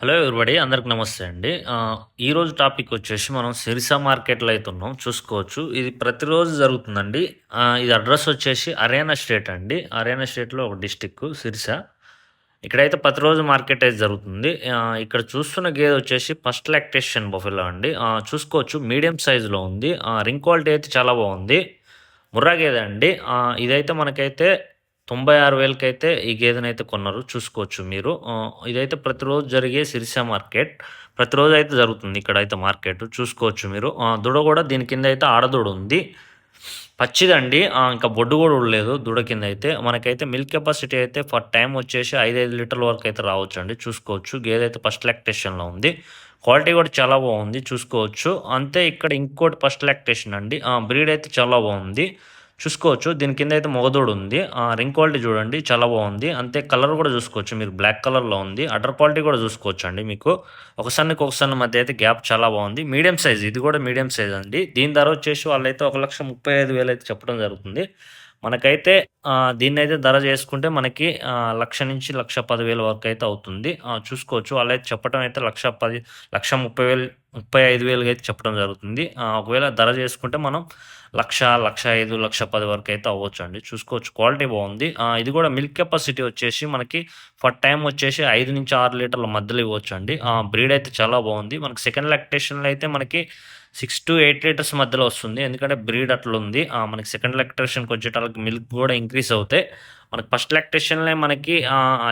Hello everybody అందరికి నమస్తే అండి ఈరోజు టాపిక్ వచ్చేసి మనం సిరిసా మార్కెట్‌లో అయితే ఉన్నాం చూసుకోవచ్చు. ఇది ప్రతిరోజు జరుగుతుందండి. ఇది అడ్రస్ వచ్చేసి హర్యానా స్టేట్ అండి. హర్యానా స్టేట్‌లో ఒక డిస్టిక్ సిరిసా. ఇక్కడైతే ప్రతిరోజు మార్కెట్ అయితే జరుగుతుంది. ఇక్కడ చూస్తున్న గేదె వచ్చేసి ఫస్ట్ లాక్టేషన్ బొఫెలో అండి. చూసుకోవచ్చు మీడియం సైజులో ఉంది. రింగ్ క్వాలిటీ అయితే చాలా బాగుంది. ముర్రా గేదె అండి. ఇదైతే మనకైతే 96,000కైతే ఈ గేదెనైతే కొన్నారు. చూసుకోవచ్చు మీరు. ఇదైతే ప్రతిరోజు జరిగే సిరిసా మార్కెట్. ప్రతిరోజు అయితే జరుగుతుంది అయితే మార్కెట్ చూసుకోవచ్చు మీరు. దుడ కూడా దీని కింద అయితే ఆడదూడ ఉంది. పచ్చిదండి. ఇంకా బొడ్డు కూడా ఉండలేదు దూడ కింద అయితే. మనకైతే మిల్క్ కెపాసిటీ అయితే ఫర్ టైం వచ్చేసి 5, 5 లీటర్ల వరకు అయితే రావచ్చండి. చూసుకోవచ్చు. గేదె అయితే ఫస్ట్ లాక్టేషన్‌లో ఉంది. క్వాలిటీ కూడా చాలా బాగుంది చూసుకోవచ్చు. అంతే ఇక్కడ ఇంకోటి ఫస్ట్ లాక్టేషన్ అండి. బ్రీడ్ అయితే చాలా బాగుంది. చూసుకోవచ్చు. దీని కింద అయితే మొగదోడు ఉంది. రింగ్ క్వాలిటీ చూడండి చాలా బాగుంది. అంతే కలర్ కూడా చూసుకోవచ్చు మీరు బ్లాక్ కలర్‌లో ఉంది. అటర్ క్వాలిటీ కూడా చూసుకోవచ్చు అండి మీకు. ఒకసారికి ఒకసారి మధ్య అయితే గ్యాప్ చాలా బాగుంది. మీడియం సైజ్ ఇది కూడా మీడియం సైజ్ అండి. దీని ధర వచ్చేసి వాళ్ళైతే 1,35,000 అయితే చెప్పడం జరుగుతుంది. మనకైతే దీన్ని దీన్నైతే ధర చేసుకుంటే మనకి లక్ష నుంచి లక్ష పదివేల వరకు అయితే అవుతుంది. చూసుకోవచ్చు చూసుకోవచ్చు. వాళ్ళైతే చెప్పడం అయితే లక్ష పది లక్ష ముప్పై వేలు ముప్పై ఐదు వేలుగా అయితే చెప్పడం జరుగుతుంది. ఒకవేళ ధర చేసుకుంటే మనం లక్షా లక్షా ఐదు లక్ష పది వరకు అయితే అవ్వచ్చు అండి చూసుకోవచ్చు. క్వాలిటీ బాగుంది. ఇది కూడా మిల్క్ కెపాసిటీ వచ్చేసి మనకి ఫర్ టైం వచ్చేసి 5-6 లీటర్ల మధ్యలో ఇవ్వచ్చు అండి బ్రీడ్ అయితే చాలా బాగుంది. మనకి సెకండ్ లాక్టేషన్‌లో అయితే మనకి 6-8 లీటర్స్ మధ్యలో వస్తుంది. ఎందుకంటే బ్రీడ్ అట్లా ఉంది మనకి సెకండ్ లాక్టేషన్‌కి వచ్చేటాళ్ళకి మిల్క్ కూడా ఇంక్రీస్ అవుతాయి. మనకి ఫస్ట్ లాక్టేషన్‌లే మనకి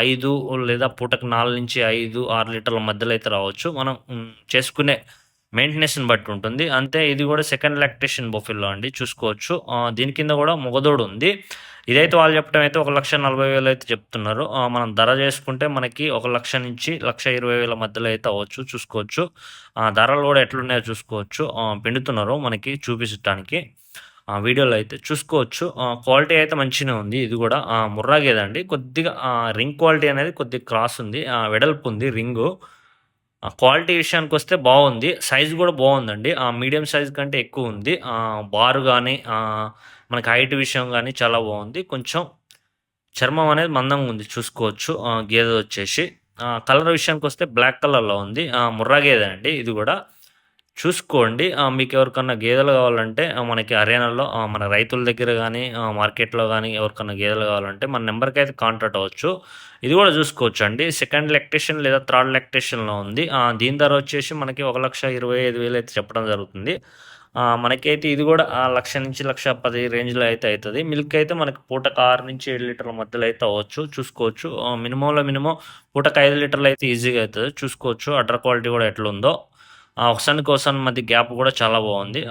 ఐదు లేదా పూటకు నాలుగు నుంచి ఐదు ఆరు లీటర్ల మధ్యలో అయితే రావచ్చు. మనం చేసుకునే మెయింటెనెన్స్‌ని బట్టి ఉంటుంది. అంతే ఇది కూడా సెకండ్ లాక్టేషన్ బొఫిల్లో అండి. చూసుకోవచ్చు. దీని కింద కూడా మొగదోడు ఉంది. ఇదైతే వాళ్ళు చెప్పడం అయితే 1,40,000 అయితే చెప్తున్నారు. మనం ధర చేసుకుంటే మనకి ఒక లక్ష నుంచి లక్ష ఇరవై వేల మధ్యలో అయితే అవ్వచ్చు. చూసుకోవచ్చు. ధరలు కూడా ఎట్లున్నాయో చూసుకోవచ్చు. పెండుతున్నారు పిండుతున్నారు మనకి చూపించటానికి. ఆ వీడియోలో అయితే చూసుకోవచ్చు. క్వాలిటీ అయితే మంచిగానే ఉంది. ఇది కూడా ముర్రా గేదండి కొద్దిగా రింగ్ క్వాలిటీ అనేది కొద్దిగా క్రాస్ ఉంది. వెడల్పు ఉంది రింగు. క్వాలిటీ క్వాలిటీ విషయానికొస్తే బాగుంది. సైజ్ కూడా బాగుందండి. మీడియం సైజ్ కంటే ఎక్కువ ఉంది. బారు కానీ మనకి హైట్ విషయం కానీ చాలా బాగుంది. కొంచెం చర్మం అనేది మందంగా ఉంది చూసుకోవచ్చు. గేదె వచ్చేసి. కలర్ విషయానికి వస్తే బ్లాక్ కలర్‌లో ఉంది. ముర్రా గేదె అండి ఇది కూడా. చూసుకోండి. మీకు ఎవరికన్నా గేదెలు కావాలంటే మనకి హర్యానాలో మన రైతుల దగ్గర కానీ మార్కెట్‌లో కానీ ఎవరికన్నా గేదెలు కావాలంటే మన నెంబర్కి అయితే కాంటాక్ట్ అవ్వచ్చు. ఇది కూడా చూసుకోవచ్చండి. సెకండ్ లాక్టేషన్ లేదా థర్డ్ లాక్టేషన్‌లో ఉంది. దీని ధర వచ్చేసి మనకి 1,25,000 అయితే చెప్పడం జరుగుతుంది. మనకైతే ఇది కూడా లక్ష నుంచి లక్ష పది రేంజ్‌లో అయితే అవుతుంది మిల్క్ అయితే మనకి పూటకు 6-7 లీటర్ల మధ్యలో అయితే అవ్వచ్చు. చూసుకోవచ్చు. మినిమంలో మినిమం పూటకు ఐదు లీటర్లు అయితే ఈజీగా అవుతుంది చూసుకోవచ్చు. అడ్డర్ క్వాలిటీ కూడా ఎట్లుందో. ఒకసానికి ఒక మధ్య గ్యాప్ కూడా చాలా బాగుంది.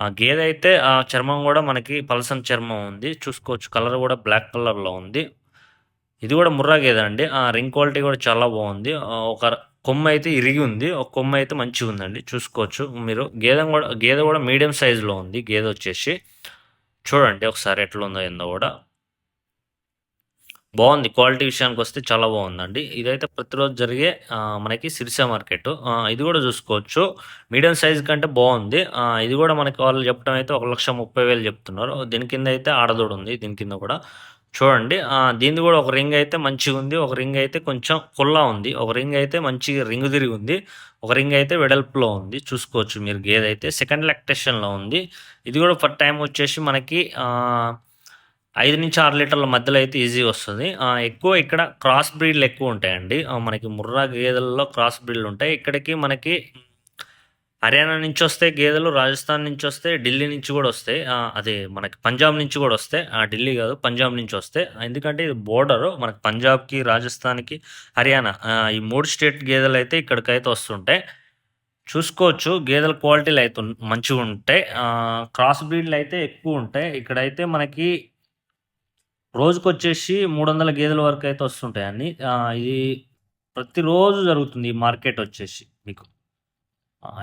ఆ గేదె అయితే ఆ చర్మం కూడా మనకి పలసని చర్మం ఉంది. చూసుకోవచ్చు. కలర్ కూడా బ్లాక్ కలర్‌లో ఉంది. ఇది కూడా ముర్రా గేదె అండి. రింగ్ క్వాలిటీ కూడా చాలా బాగుంది. ఒక కొమ్మ అయితే ఇరిగి ఉంది. ఒక కొమ్మ అయితే మంచిగా ఉందండి చూసుకోవచ్చు మీరు. గేదె కూడా గేదె కూడా మీడియం సైజులో ఉంది. గేదె వచ్చేసి. చూడండి ఒకసారి ఎట్లా ఉందో ఏందో కూడా. బాగుంది. క్వాలిటీ విషయానికి వస్తే చాలా బాగుందండి. ఇదైతే ప్రతిరోజు జరిగే మనకి సిరిసా మార్కెట్. ఇది కూడా చూసుకోవచ్చు. మీడియం సైజ్ కంటే బాగుంది. ఇది కూడా మనకి వాళ్ళు చెప్పడం అయితే 1,30,000 చెప్తున్నారు. దీని కింద అయితే ఆడదూడ ఉంది. దీని కింద కూడా. చూడండి. దీనిది కూడా ఒక రింగ్ అయితే మంచిగా ఉంది ఒక రింగ్ అయితే కొంచెం పుల్లా ఉంది. ఒక రింగ్ అయితే మంచిగా రింగు తిరిగి ఉంది. ఒక రింగ్ అయితే వెడల్పులో ఉంది. చూసుకోవచ్చు మీరు గేదె అయితే. సెకండ్ లెక్టేషన్లో ఉంది. ఇది కూడా ఫర్ టైం వచ్చేసి మనకి ఐదు నుంచి ఆరు లీటర్ల మధ్యలో అయితే ఈజీ వస్తుంది ఎక్కువ ఇక్కడ క్రాస్ బ్రీడ్‌లు ఎక్కువ ఉంటాయండి. మనకి ముర్రా గేదెలలో క్రాస్ బ్రీడ్‌లు ఉంటాయి. ఇక్కడికి మనకి హర్యానా నుంచి వస్తాయి గేదెలు. రాజస్థాన్ నుంచి వస్తాయి. ఢిల్లీ నుంచి కూడా వస్తాయి. అదే మనకి పంజాబ్ నుంచి కూడా వస్తాయి. ఢిల్లీ కాదు పంజాబ్ నుంచి వస్తాయి. ఎందుకంటే ఇది బోర్డరు. మనకి పంజాబ్‌కి, రాజస్థాన్‌కి, హర్యానా ఈ మూడు స్టేట్ గేదెలు అయితే ఇక్కడికైతే వస్తుంటాయి. చూసుకోవచ్చు. గేదెల క్వాలిటీలు అయితే మంచిగా ఉంటాయి క్రాస్ బ్రీడ్‌లు అయితే ఎక్కువ ఉంటాయి. ఇక్కడైతే మనకి రోజుకొచ్చేసి 300 గేదెల వరకు అయితే వస్తుంటాయి అన్ని ఇది ప్రతిరోజు జరుగుతుంది ఈ మార్కెట్ వచ్చేసి మీకు.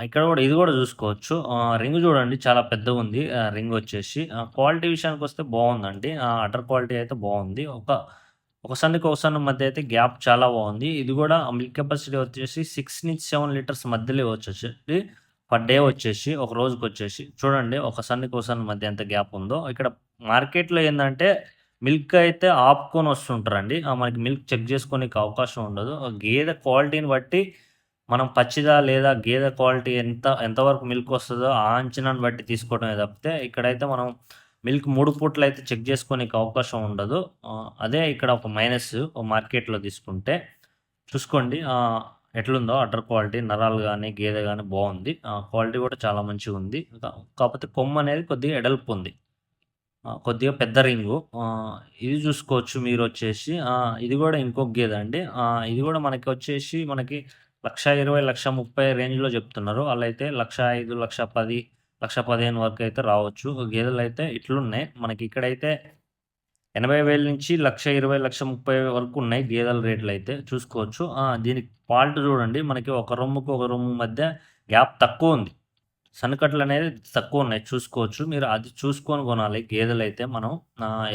ఇక్కడ కూడా ఇది కూడా చూసుకోవచ్చు. రింగ్ చూడండి చాలా పెద్దగుంది. ఉంది రింగ్ వచ్చేసి. క్వాలిటీ క్వాలిటీ విషయానికొస్తే బాగుందండి. అటర్ క్వాలిటీ అయితే బాగుంది. ఒక ఒక సన్నుకి ఒక సన్న మధ్య అయితే గ్యాప్ చాలా బాగుంది. ఇది కూడా మిల్క్ కెపాసిటీ వచ్చేసి 6-7 లీటర్స్ మధ్యలో వచ్చేసి పర్ డే వచ్చేసి ఒక రోజుకొచ్చేసి. చూడండి ఒక సన్నుకి ఒక సన్న మధ్య ఎంత గ్యాప్ ఉందో. ఇక్కడ మార్కెట్‌లో ఏంటంటే మిల్క్ అయితే ఆపుకొని వస్తుంటారండి. మనకి మిల్క్ చెక్ చేసుకోనీకి అవకాశం ఉండదు. గేదె క్వాలిటీని బట్టి మనం పచ్చిదా లేదా గేదె క్వాలిటీ ఎంత ఎంతవరకు మిల్క్ వస్తుందో ఆ అంచనాను బట్టి తీసుకోవడమే తప్పితే ఇక్కడైతే మనం మిల్క్ మూడు పూట్లు అయితే చెక్ చేసుకోనీకి అవకాశం ఉండదు. అదే ఇక్కడ ఒక మైనస్ మార్కెట్‌లో తీసుకుంటే. చూసుకోండి ఎట్లుందో అటర్ క్వాలిటీ నరాలు కానీ గేదె కానీ బాగుంది క్వాలిటీ కూడా చాలా మంచిగా ఉంది కాకపోతే కొమ్మ అనేది కొద్దిగా ఎడల్పు ఉంది కొద్దిగా పెద్ద రింగు. ఇది చూసుకోవచ్చు మీరు వచ్చేసి ఇది కూడా ఇంకొక గేదె అండి. ఇది కూడా మనకి వచ్చేసి మనకి లక్ష ఇరవై లక్ష ముప్పై రేంజ్‌లో చెప్తున్నారు. అలా అయితే లక్ష ఐదు లక్ష పది లక్ష పదిహేను వరకు అయితే రావచ్చు. గేదెలైతే ఇట్లున్నాయి. మనకి ఇక్కడైతే ఎనభై వేల నుంచి లక్ష ఇరవై లక్ష ముప్పై వరకు ఉన్నాయి గేదెల రేట్లు అయితే చూసుకోవచ్చు. దీనికి పాల్ట్ చూడండి. మనకి ఒక రొమ్ముకు ఒక రొమ్ము మధ్య గ్యాప్ తక్కువ ఉంది సన్నకట్టలు అనేది తక్కువ ఉన్నాయి చూసుకోవచ్చు. మీరు అది చూసుకొని కొనాలి గేదెలైతే మనం.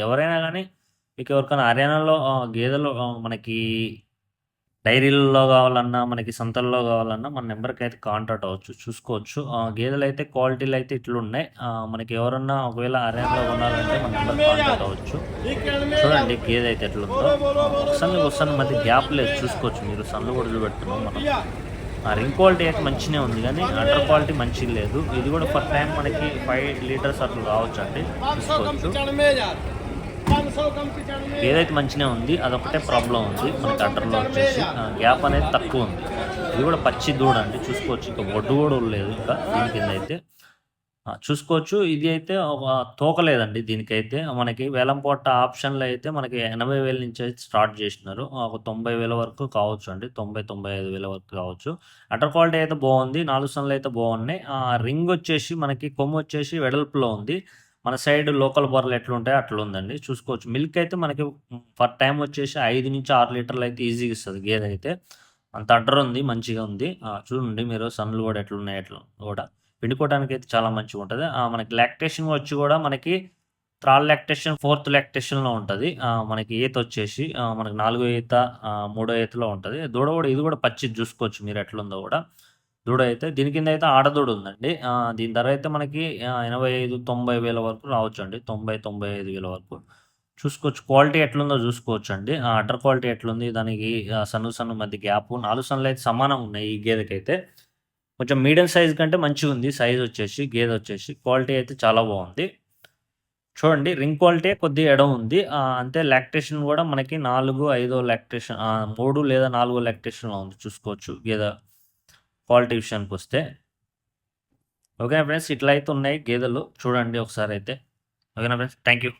ఎవరైనా కానీ మీకు ఎవరికైనా హర్యానాలో గేదెలు మనకి డైరీలలో కావాలన్నా, మనకి సంతల్లో కావాలన్నా మన నెంబర్కి అయితే కాంటాక్ట్ అవ్వచ్చు. చూసుకోవచ్చు. ఆహ్, గేదెలైతే అయితే ఇట్లున్నాయి. మనకి ఎవరన్నా ఒకవేళ అరేంజ్లో కొనాలంటే మన నెంబర్ కాంటాక్ట్ అవ్వచ్చు. చూడండి గేదె అయితే ఎట్లుందో. ఒకసారి ఒకసారి మధ్య గ్యాప్ లేదు చూసుకోవచ్చు మీరు. సన్లు కూడా చూపెడుతున్నాం మనం. ఆ రింగ్ క్వాలిటీ అయితే మంచినే ఉంది కానీ అండర్ క్వాలిటీ మంచిగా లేదు. ఇది కూడా పర్ టైం మనకి ఫైవ్ లీటర్స్ అట్లా కావచ్చు అండి చూసుకోవచ్చు. ఏదైతే మంచినే ఉంది. అదొకటే ప్రాబ్లం ఉంది. మనకి అడ్డర్‌లో వచ్చేసి గ్యాప్ అనేది తక్కువ ఉంది ఇది కూడా పచ్చి దూడ అండి. చూసుకోవచ్చు. ఇంకా ఒడ్డు కూడా లేదు ఇంకా దీని కింద అయితే చూసుకోవచ్చు. ఇది అయితే ఒక తోక లేదండి దీనికైతే. మనకి వేలంపాట ఆప్షన్‌లో అయితే మనకి ఎనభై వేల నుంచి అయితే స్టార్ట్ చేసినారు. ఒక తొంభై వేల వరకు కావచ్చు అండి తొంభై తొంభై ఐదు వేల వరకు కావచ్చు. అటర్ క్వాలిటీ అయితే బావుంది. 4 అయితే బాగున్నాయి ఆ రింగ్ వచ్చేసి మనకి కొమ్ము వచ్చేసి వెడల్పులో ఉంది. మన సైడ్ లోకల్ బర్రెలు ఎట్లుంటాయో అట్లుందండి. చూసుకోవచ్చు. మిల్క్ అయితే మనకి పర్ టైం వచ్చేసి ఐదు నుంచి ఆరు లీటర్లు అయితే ఈజీగా ఇస్తుంది గేదె అయితే. అంత అడ్డర్ ఉంది. మంచిగా ఉంది. చూడండి మీరు సన్లు కూడా ఎట్లున్నాయి ఎట్లా కూడా. పిండుకోవడానికైతే చాలా మంచిగా ఉంటుంది మనకి లాక్టేషన్ వచ్చి కూడా మనకి థర్డ్ లాక్టేషన్, ఫోర్త్ లాక్టేషన్‌లో ఉంటుంది మనకి ఈత వచ్చేసి మనకి నాలుగో ఈత, మూడో ఈతలో ఉంటుంది దూడ కూడా ఇది కూడా పచ్చి చూసుకోవచ్చు మీరు ఎట్లుందో కూడా. దూడ అయితే దీని కింద అయితే ఆడదూడ ఉందండి. దీని ధర అయితే మనకి ఎనభై ఐదు తొంభై వేల వరకు రావచ్చు అండి తొంభై తొంభై ఐదు వేల వరకు. చూసుకోవచ్చు. క్వాలిటీ ఎట్లుందో చూసుకోవచ్చండి. అండి అటర్ క్వాలిటీ ఎట్లుంది దానికి సన్ను సన్ను మధ్య గ్యాపు 4 సన్నులైతే సమానంగా ఉన్నాయి ఈ గేదెకైతే. కొంచెం మీడియం సైజ్ కంటే మంచిగా ఉంది సైజ్ వచ్చేసి గేదె వచ్చేసి. క్వాలిటీ అయితే చాలా బాగుంది చూడండి రింగ్ క్వాలిటీ కొద్దిగా ఎడం ఉంది. అంతే లాక్టేషన్ కూడా మనకి 4, 5 లాక్టేషన్ మూడు లేదా నాలుగో లాక్టేషన్‌లో ఉంది చూసుకోవచ్చు గేదె క్వాలిటీ విషయానికొస్తే. ఓకేనా ఫ్రెండ్స్. ఇట్లా అయితే ఉన్నాయి గేదెలు. చూడండి ఒకసారి అయితే ఓకేనా ఫ్రెండ్స్. Thank you.